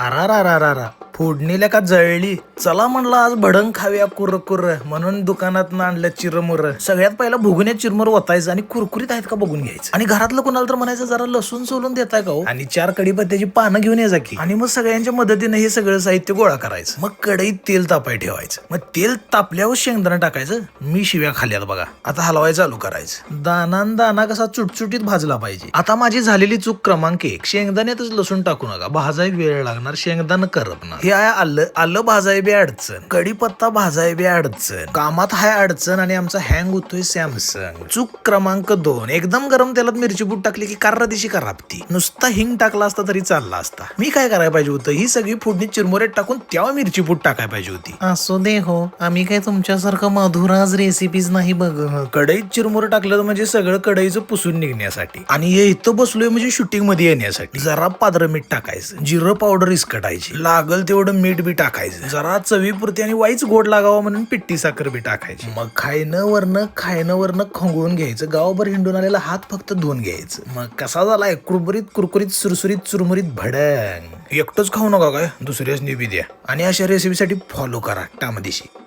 അറാറാറാറാറാ. फोडणीला का जळली. चला म्हणलं आज भडंग खाव्या कुर कुर. म्हणून दुकानात आणलं चिरमुर. सगळ्यात पहिला भुगण्यात चिरमुर ओतायचं आणि कुरकुरीत आहेत का बघून घ्यायचं. आणि घरातलं कोणाला तर म्हणायचं जरा लसूण सोलून देताय का हो? आणि चार कडीपत्त्याची पानं घेऊन यायचा की. आणि मग सगळ्यांच्या मदतीने हे सगळं साहित्य गोळा करायचं. मग कढईत तेल तापाय ठेवायचं. मग तेल तापल्यावर शेंगदाणा टाकायचं. मी शिव्या खाल्यात बघा. आता हलवाय चालू करायचं. दाना दाना कसा चुटचुटीत भाजला पाहिजे. आता माझी झालेली चूक क्रमांक एक. शेंगदाण्यातच लसूण टाकू नका. भाजाय वेळ लागणार. शेंगदाणा करपणार. हे आहे आलं आलं भाजाय बी अडचण. कढीपत्ता भाजाय बी अडचण. कामात हाय अडचण आणि आमचा हँग होतोय सॅमसंग चूक क्रमांक दोन. एकदम गरम तेलात मिरची पूड टाकली की कार्रा दिशी करापती नुसता हिंग टाकला असता तरी चालला असता. मी काय करायला पाहिजे होतं? ही सगळी फोडणी चिरमुऱ्यात टाकून तेव्हा मिरची पूड टाकायला पाहिजे होती. असो दे हो. आम्ही काय तुमच्यासारखं मधुराज रेसिपीज नाही बघ कढईत चिरमुरं टाकलं म्हणजे सगळं कढईचं पुसून निघण्यासाठी. आणि हे इथं बसलोय म्हणजे शूटिंगमध्ये येण्यासाठी. जरा पाद्र मीठ टाकायचं. जिरं पावडर इसकटायची लागल तेवढं मीठ बी टाकायचं. जरा चवीपुरती आणि वाईच गोड लागावं म्हणून पिट्टी साखर बी टाकायची. मग खायनं वरनं खायनं वरनं खंगळून घ्यायचं. गावभर हिंडून आलेला हात फक्त धुवून घ्यायचं. मग कसा झालाय कुरबुरीत कुरकुरीत सुरसुरीत चुरमुरीत भडंग. एकटंच खाऊ नका काय? दुसऱ्याच निबी द्या. आणि अशा रेसिपीसाठी फॉलो करा टामदिशी.